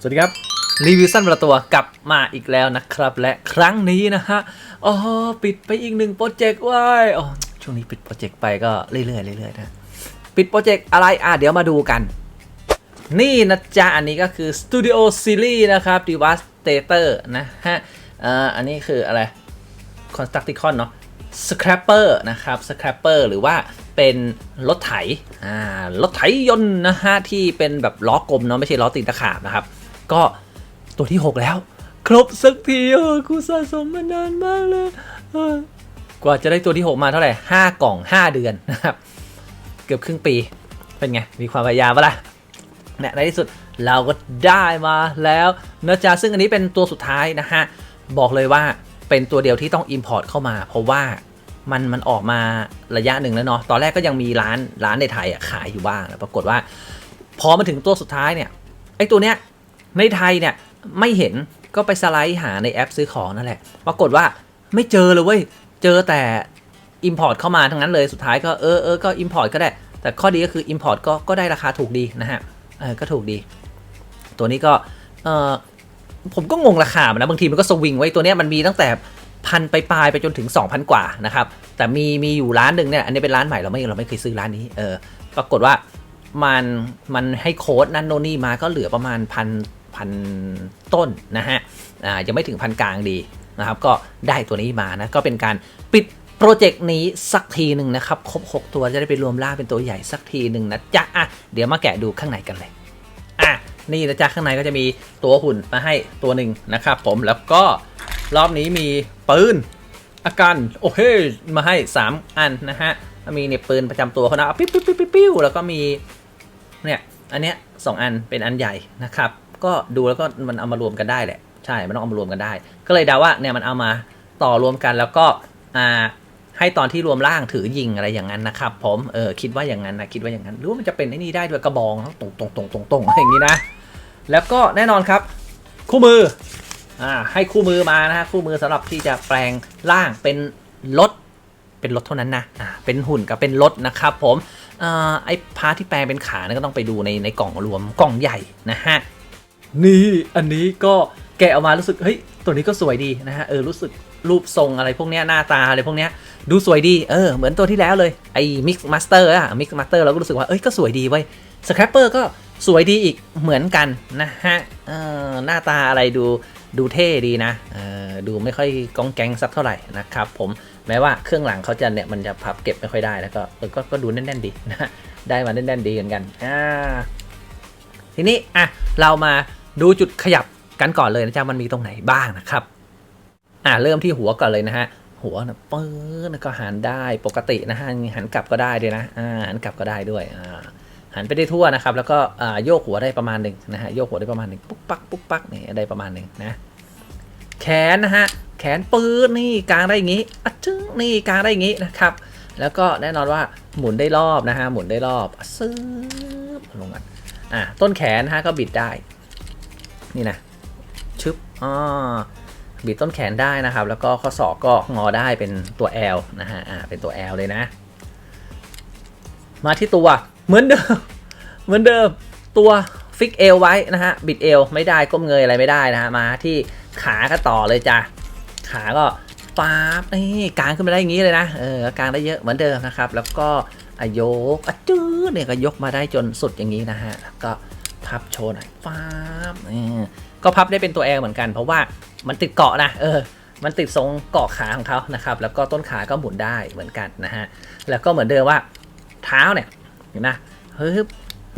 สวัสดีครับ รีวิวสั้นประตัวกลับมาอีกแล้วนะครับ และครั้งนี้นะฮะอ๋อปิดไปอีกหนึ่งโปรเจกต์ว้ยอ๋อช่วงนี้ปิดโปรเจกต์ไปก็เรื่อยๆเรื่อยๆนะปิดโปรเจกต์อะไรอะเดี๋ยวมาดูกัน นี่นะจ๊ะ อันนี้ก็คือ Studio Series นะครับ Devastator นะฮะเอ่ออันนี้คืออะไร Constructicon เนาะ Scrapper นะครับ Scrapper หรือว่าเป็นรถไถ อ่า รถไถยนต์นะฮะ ที่เป็นแบบล้อกลมเนาะไม่ใช่ล้อตีนตะขาบนะครับ ก็ตัวที่ 6 แล้ว ครบสักทีเออกูสะสมมานานมากเลยเออกว่าจะได้ตัวที่ 6 มาเท่าไหร่5กล่อง 5 เดือนนะครับ เกือบครึ่งปีเป็นไง มีความพยายามปะล่ะเนี่ยในที่สุดเราก็ได้มาแล้วนะจ๊ะซึ่งอันนี้เป็นตัวสุดท้ายนะฮะ บอกเลยว่าเป็นตัวเดียวที่ต้อง Import เข้ามา เพราะว่ามันมันออกมาระยะหนึ่งแล้วเนาะตอนแรกก็ยังมีร้านร้านในไทยขายอยู่บ้าง ปรากฏว่า พอมาถึงตัวสุดท้ายเนี่ยไอ้ตัวเนี้ย ในไทยเนี่ยไม่เห็นก็ไปสไลด์หาในแอปซื้อของนั่นแหละ ปรากฏว่าไม่เจอเลยเว้ย เจอแต่ Import เข้ามาทั้งนั้นเลย สุดท้ายก็เออเออก็ Import ก็ได้ แต่ข้อดีก็คือ Import ก็ก็ได้ราคาถูกดีนะฮะ เออ ก็ถูกดี ตัวนี้ก็ เออผมก็งงราคามันนะ บางทีมันก็สวิงไว้ตัวเนี้ยมันมีตั้งแต่พันไปปลายไปจนถึง 2,000 กว่านะครับ แต่มีมีอยู่ร้านหนึ่งเนี่ย อันนี้เป็นร้านใหม่เราไม่เราไม่เคยซื้อร้านนี้ เออ ปรากฏว่ามันมันให้โค้ดนั่นโนนนี่มาก็เหลือประมาณพัน พันต้นนะฮะอ่ายังไม่ถึงพันกลางดีนะครับ ก็ได้ตัวนี้มานะ ก็เป็นการปิดโปรเจกต์นี้สักทีหนึ่งนะครับ ครบ 6 ตัวจะได้ไปรวมล่าเป็นตัวใหญ่สักทีหนึ่งนะจ๊ะอะเดี๋ยวมาแกะดูข้างในกันเลย อะ นี่นะจ๊ะข้างในก็จะมีตัวหุ่นมาให้ตัวหนึ่งนะครับผมแล้วก็รอบนี้มีปืนอาการโอเคมาให้ 3 อันนะฮะมีเนี่ยปืนประจำตัวเขานะปิ๊บปิ๊บปิ๊บปิ๊บปิ๊บแล้วก็มีเนี่ยอันเนี้ยสองอันเป็นอันใหญ่นะครับ ก็ดูแล้วก็มันเอามารวมกันได้แหละใช่มันต้องเอามารวมกันได้ ก็เลยเดาว่าเนี่ยมันเอามาต่อรวมกันแล้วก็อ่าให้ตอนที่รวมร่างถือยิงอะไรอย่างนั้นนะครับผมเออคิดว่าอย่างนั้นนะคิดว่าอย่างนั้นหรือว่ามันจะเป็นไอ้นี่ได้ด้วยกระบองตรงตรงตรงตรงตรงอะไรอย่างนี้นะ แล้วก็แน่นอนครับ คู่มืออ่าให้คู่มือมานะฮะคู่มือสำหรับที่จะแปลงร่างเป็นรถเป็นรถเท่านั้นนะอ่าเป็นหุ่นกับเป็นรถนะครับผมอ่าไอ้พาร์ทที่แปลงเป็นขาเนี่ยก็ต้องไปดูในในกล่องรวมกล่องใหญ่นะฮะ นี่อันนี้ก็แกะออกมารู้สึกเฮ้ยตัวนี้ก็สวยดีนะฮะเออรู้สึกรูปทรงอะไรพวกเนี้ยหน้าตาอะไรพวกเนี้ยดูสวยดีเออเหมือนตัวที่แล้วเลยไอ้ Mix Master อะ Mix Master เราก็รู้สึกว่าเอ้ยก็สวยดีเว้ย Scrapper ก็สวยดีอีกเหมือนกันนะฮะเออหน้าตาอะไรดูดูเท่ดีนะเออดูไม่ค่อยก้องแกงสักเท่าไหร่นะครับผมแม้ว่าเครื่องหลังเขาจะเนี่ยมันจะพับเก็บไม่ค่อยได้แล้วก็เออก็ก็ดูแน่นๆดีนะได้มาแน่นๆดีเหมือนกันอ่าทีนี้อะเรามา ดูจุดขยับกันก่อนเลยนะจ๊ะมันมีตรงไหนบ้างนะครับ อะเริ่มที่หัวก่อนเลยนะฮะหัวนะปื้นแล้วก็หันได้ปกตินะฮะหันกลับก็ได้ด้วยนะอ่าหันกลับก็ได้ด้วยอ่าหันไปได้ทั่วนะครับ แล้วก็อ่าโยกหัวได้ประมาณหนึ่งนะฮะโยกหัวได้ประมาณหนึ่งปุ๊กปักปุ๊กปักนี่ได้ประมาณหนึ่งนะแขนนะฮะแขนปื้นนี่กลางได้อย่างงี้อะจึ้งนี่กลางได้อย่างงี้นะครับ แล้วก็แน่นอนว่าหมุนได้รอบนะฮะหมุนได้รอบซึบลงกันอะต้นแขนนะฮะก็บิดได้ นี่นะชึบอ่าบิดต้นแขนได้นะครับ แล้วก็ข้อศอกก็งอได้เป็นตัว L นะฮะอ่าเป็นตัว L เลยนะ มาที่ตัวเหมือนเดิมเหมือนเดิมตัวฟิกเอวไว้นะฮะบิดเอวไม่ได้ก้มเงยอะไรไม่ได้นะฮะมาที่ขาก็ต่อเลยจ้ะขาก็ป๊าบนี่กางขึ้นมาได้อย่างนี้เลยนะเออกางได้เยอะเหมือนเดิมนะครับ แล้วก็อายกอะจื้อเนี่ยก็ยกมาได้จนสุดอย่างนี้นะฮะแล้วก็ พับโชว์หน่อยป๊าบนี่ก็พับได้เป็นตัว L เหมือนกัน เพราะว่ามันติดเกาะนะเออมันติดทรงเกาะขาของเขานะครับ แล้วก็ต้นขาก็หมุนได้เหมือนกันนะฮะ แล้วก็เหมือนเดิมว่าเท้าเนี่ยเห็นไหมเฮ้ย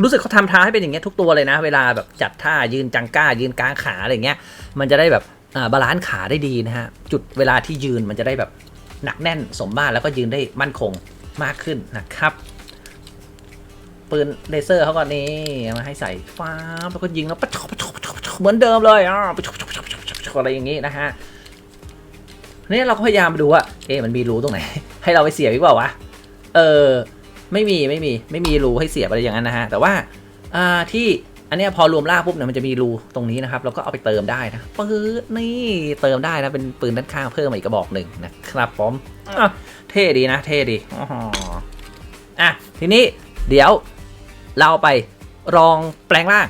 รู้สึกเขาทำเท้าให้เป็นอย่างเงี้ยทุกตัวเลยนะ เวลาแบบจัดท่ายืนจังก้า ยืนกลางขาอะไรเงี้ย มันจะได้แบบบาลานซ์ขาได้ดีนะฮะ จุดเวลาที่ยืนมันจะได้แบบหนักแน่นสมมาตรแล้วก็ยืนได้มั่นคงมากขึ้นนะครับ ปืนเลเซอร์เขาก็นี่เอามาให้ใส่ฟ้าแล้วก็ยิงแล้วปะชอปะชอปะชอปะชอเหมือนเดิมเลยอ่าปะชอปะชอปะชอปะชอปะชออะไรอย่างงี้นะฮะเนี่ยเราก็พยายามดูว่าเอ๊ะมันมีรูตรงไหน ให้เราไปเสียบอีกเปล่าวะเออไม่มีไม่มีไม่มีรูให้เสียบอะไรอย่างนั้นนะฮะแต่ว่าอ่าที่อันนี้พอรวมล่าปุ๊บเนี่ยมันจะมีรูตรงนี้นะครับแล้วก็เอาไปเติมได้นะปื๊ดนี่เติมได้นะเป็นปืนด้านข้างเพิ่มมาอีกกระบอกหนึ่งนะครับผมอะเท่ดีนะ เท่ดีอ๋ออะทีนี้เดี๋ยว เราไปลองแปลงร่าง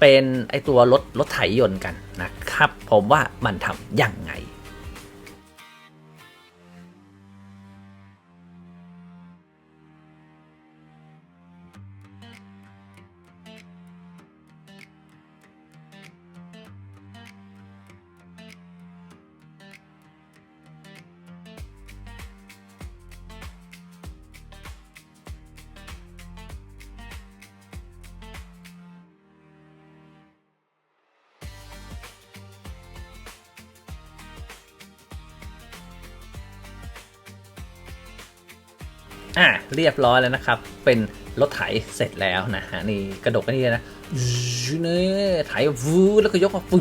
เป็นไอตัวรถรถไถยนต์กันนะครับ ผมว่ามันทำยังไง อะเรียบร้อยแล้วนะครับ เป็นรถไถเสร็จแล้วนะฮะนี่กระดกอันนี่นะนี่ไถวูแล้วก็ยกมาฟื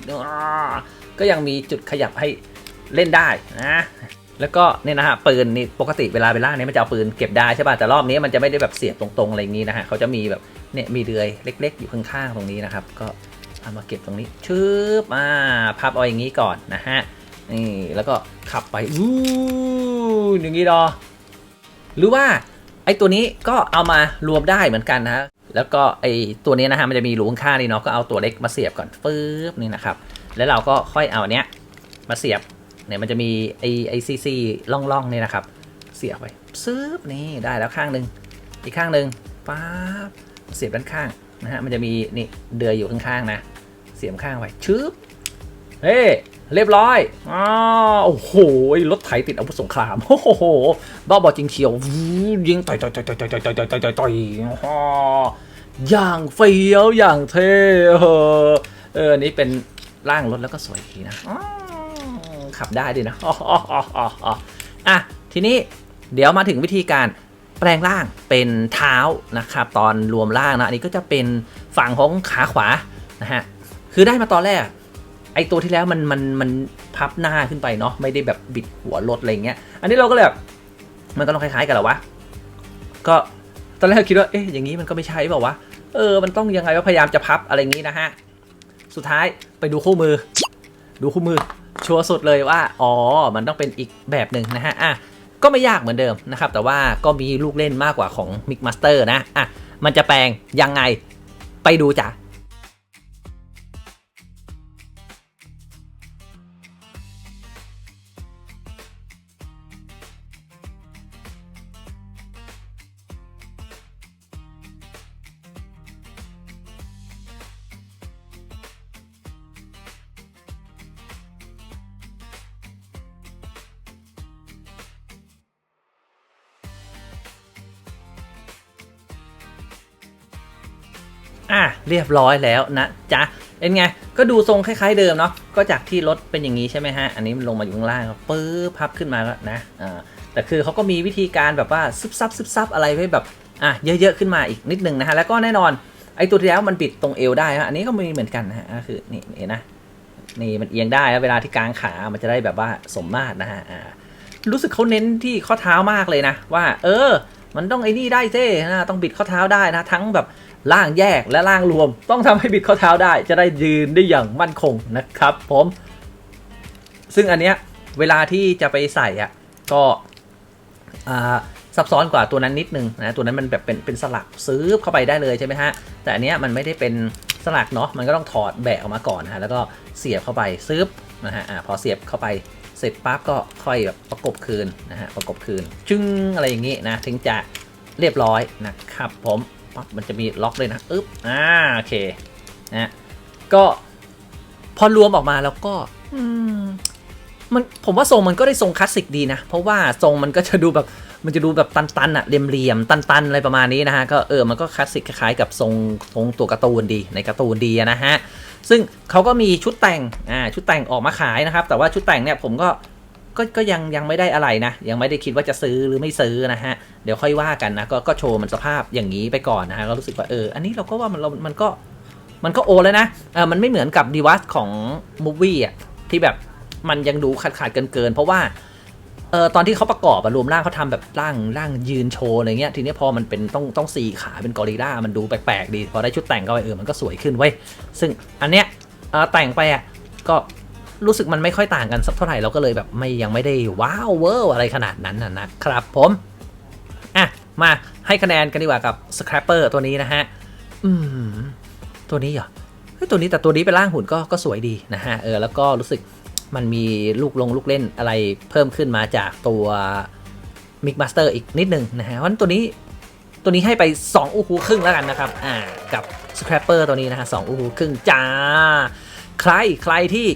ดก็ยังมีจุดขยับให้เล่นได้นะแล้วก็เนี่ยนะฮะปืนนี่ปกติเวลาไปล่าเนี่ยมันจะเอาปืนเก็บได้ใช่ป่ะแต่รอบนี้มันจะไม่ได้แบบเสียบตรงๆอะไรอย่างนี้นะฮะเขาจะมีแบบเนี่ยมีเดือยเล็ก ๆ อยู่ข้างๆตรงนี้นะครับ ก็เอามาเก็บตรงนี้ชึบอ่าพับเอาอย่างนี้ก่อนนะฮะนี่แล้วก็ขับไปวู้อย่างนี้ดอ หรือว่าไอ้ตัวนี้ก็เอามารวมได้เหมือนกันนะฮะแล้วก็ไอ้ตัวนี้นะฮะมันจะมีรูข้างๆนี่เนาะก็เอาตัวเล็กมาเสียบก่อนปึ๊บนี่นะครับแล้วเราก็ค่อยเอาเนี้ยมาเสียบเนี่ยมันจะมีไอ้ไอ้ซีซีล่องๆนี่นะครับ เสียบไปซึบนี่ได้แล้วข้างหนึ่งอีกข้างหนึ่งป๊าบเสียบด้านข้างนะฮะมันจะมีนี่เดือยอยู่ข้างๆนะ เสียบข้างไว้ชึบเฮ้ เรียบร้อยอ๋อโอ้โห รถไถติดอาวุธสงคราม โอ้โห บ้าบอจริงเชียววู้ยิงต่อยต่อยต่อยต่อยต่อยต่อยต่อยต่อยต่อยต่อยอ๋ออย่างเฟี้ยวอย่างเท่เออเอออันนี้เป็นร่างรถแล้วก็สวยดีนะอ๋อขับได้ดีนะอ๋ออ๋ออ๋ออ๋ออะ ทีนี้เดี๋ยวมาถึงวิธีการแปลงร่างเป็นเท้านะครับ ตอนรวมร่างนะ อันนี้ก็จะเป็นฝั่งของขาขวานะฮะ คือได้มาตอนแรก ไอตัวที่แล้วมันมันมันพับหน้าขึ้นไปเนาะไม่ได้แบบบิดหัวรถอะไรเงี้ยอันนี้เราก็เลยแบบมันก็ต้องคล้ายๆกันหรอวะก็ตอนแรกคิดว่าเอ๊ะอย่างนี้มันก็ไม่ใช่เปล่าวะเออมันต้องยังไงว่าพยายามจะพับอะไรอย่างนี้นะฮะสุดท้ายไปดูคู่มือ ดูคู่มือชัวร์สุดเลยว่าอ๋อมันต้องเป็นอีกแบบหนึ่งนะฮะอะก็ไม่ยากเหมือนเดิมนะครับ แต่ว่าก็มีลูกเล่นมากกว่าของ Mix Master นะอะมันจะแปลงยังไงไปดูจ้ะ อะเรียบร้อยแล้วนะจ๊ะเป็นไง ก็ดูทรงคล้ายๆเดิมเนาะก็จากที่รถเป็นอย่างนี้ใช่ไหมฮะ อันนี้มันลงมาอยู่ข้างล่างครับปื๊บพับขึ้นมาแล้วนะอ่าแต่คือเขาก็มีวิธีการแบบว่าซึบซับซึบซับอะไรไว้แบบอะเยอะๆขึ้นมาอีกนิดนึงนะฮะแล้วก็แน่นอนไอ้ตัวที่แล้วมันบิดตรงเอวได้ฮะอันนี้ก็มีเหมือนกันนะฮะคือนี่เห็นนะนี่มันเอียงได้เวลาที่กางขามันจะได้แบบว่าสมมาตรนะฮะอ่ารู้สึกเขาเน้นที่ข้อเท้ามากเลยนะ ว่า เออ มันต้องไอ้นี่ได้เท่นะต้องบิดข้อเท้าได้นะ ทั้งแบบ ล่างแยกและล่างรวม ต้องทำให้บิดข้อเท้าได้ จะได้ยืนได้อย่างมั่นคงนะครับผม ซึ่งอันเนี้ยเวลาที่จะไปใส่อะก็อ่าซับซ้อนกว่าตัวนั้นนิดนึงนะตัวนั้นมันแบบเป็นเป็นสลักซื้อเข้าไปได้เลยใช่ไหมฮะแต่อันเนี้ยมันไม่ได้เป็นสลักเนาะมันก็ต้องถอดแบะออกมาก่อนฮะแล้วก็เสียบเข้าไปซื้อนะฮะอพอเสียบเข้าไปเสร็จปั๊บก็ค่อยแบบประกบคืนนะฮะประกบคืนจึ้งอะไรอย่างงี้นะถึงจะเรียบร้อยนะครับผม ปั๊บมันจะมีล็อกเลยนะอึ๊บอ่าโอเคนะก็พอรวมออกมาแล้วก็มันผมว่าทรงมันก็ได้ทรงคลาสสิกดีนะ เพราะว่าทรงมันก็จะดูแบบมันจะดูแบบตันๆอะเหลี่ยมๆตันๆอะไรประมาณนี้นะฮะก็เออมันก็คลาสสิกคล้ายๆกับทรงทรงตัวการ์ตูนดีในการ์ตูนดีนะฮะซึ่งเขาก็มีชุดแต่งอ่าชุดแต่งออกมาขายนะครับ แต่ว่าชุดแต่งเนี่ยผมก็ ก็ก็ยังยังไม่ได้อะไรนะ ยังไม่ได้คิดว่าจะซื้อหรือไม่ซื้อนะฮะ เดี๋ยวค่อยว่ากันนะ ก็ก็โชว์มันสภาพอย่างนี้ไปก่อนนะฮะก็รู้สึกว่าเออ อันนี้เราก็ว่ามันเรามันก็มันก็โอแล้วนะเออมันไม่เหมือนกับดีวัสของมูฟวี่อะที่แบบมันยังดูขาดขาดเกินเกินเพราะว่าเออตอนที่เขาประกอบอะรวมร่างเขาทำแบบร่างร่างยืนโชว์อะไรเงี้ยทีนี้พอมันเป็นต้องต้องสี่ขาเป็นกอริลลามันดูแปลกๆดี พอได้ชุดแต่งเข้าไปเออมันก็สวยขึ้นเว้ยซึ่งอันเนี้ยเออแต่งไปอะก็ รู้สึกมันไม่ค่อยต่างกันสักเท่าไหร่เราก็เลยแบบไม่ยังไม่ได้ว้าวเวอร์อะไรขนาดนั้นนะครับผมอะมาให้คะแนนกันดีกว่ากับ Scrapper ตัวนี้นะฮะอืมตัวนี้เหรอเฮ้ยตัวนี้แต่ตัวนี้เป็นร่างหุ่นก็ก็สวยดีนะฮะเออแล้วก็รู้สึกมันมีลูกลงลูกเล่นอะไรเพิ่มขึ้นมาจากตัวมิกมาสเตอร์อีกนิดนึงนะฮะเพราะนั้นตัวนี้ตัวนี้ให้ไป 2 อูฮูครึ่งแล้วกันนะครับอ่ากับสครปเปอร์ตัวนี้นะฮะสองอูฮูครึ่งจ้า ใครใครที่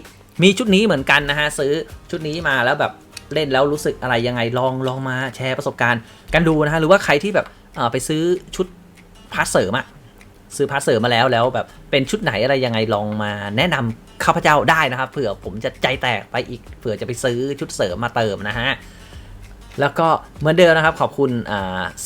มีชุดนี้เหมือนกันนะฮะซื้อชุดนี้มาแล้วแบบเล่นแล้วรู้สึกอะไรยังไงลองลองมาแชร์ประสบการณ์กันดูนะฮะหรือว่าใครที่แบบเออไปซื้อชุดพาร์ทเสริมอะซื้อพาร์ทเสริมมาแล้วแล้วแบบเป็นชุดไหนอะไรยังไงลองมาแนะนำข้าพเจ้าได้นะครับเผื่อผมจะใจแตกไปอีกเผื่อจะไปซื้อชุดเสริมมาเติมนะฮะแล้วก็เหมือนเดิมนะครับขอบคุณ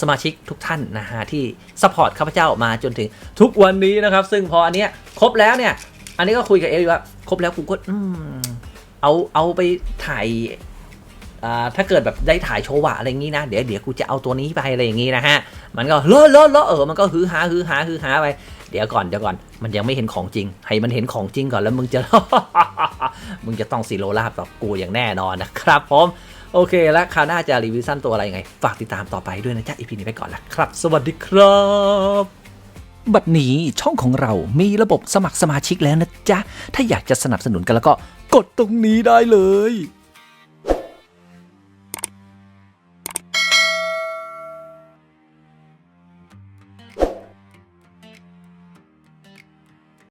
สมาชิกทุกท่านนะฮะที่สปอร์ตข้าพเจ้ามาจนถึงทุกวันนี้นะครับ ซึ่งพออันเนี้ยครบแล้วเนี่ย อันนี้ก็คุยกับเอลว่าครบแล้วกูก็อืมเอาเอาไปถ่ายอ่าถ้าเกิดแบบได้ถ่ายโชว์วะอะไรอย่างงี้นะเดี๋ยวเดี๋ยวกูจะเอาตัวนี้ไปอะไรอย่างงี้นะฮะมันก็เลอะเลอะเลอะเออมันก็ฮือฮาฮือฮาฮือฮาไปเดี๋ยวก่อนเดี๋ยวก่อนมันยังไม่เห็นของจริง ให้มันเห็นของจริงก่อนแล้วมึงจะ มึงจะต้องซีโรลาบกับกูอย่างแน่นอนนะครับผมโอเคแล้วคราวหน้าจะรีวิวสั้นตัวอะไรยังไง ฝากติดตามต่อไปด้วยนะจ๊ะอีพีนี้ไปก่อนละครับ สวัสดีครับ บัดนี้ช่องของเรามีระบบสมัครสมาชิกแล้วนะจ๊ะ ถ้าอยากจะสนับสนุนกันแล้วก็กดตรงนี้ได้เลย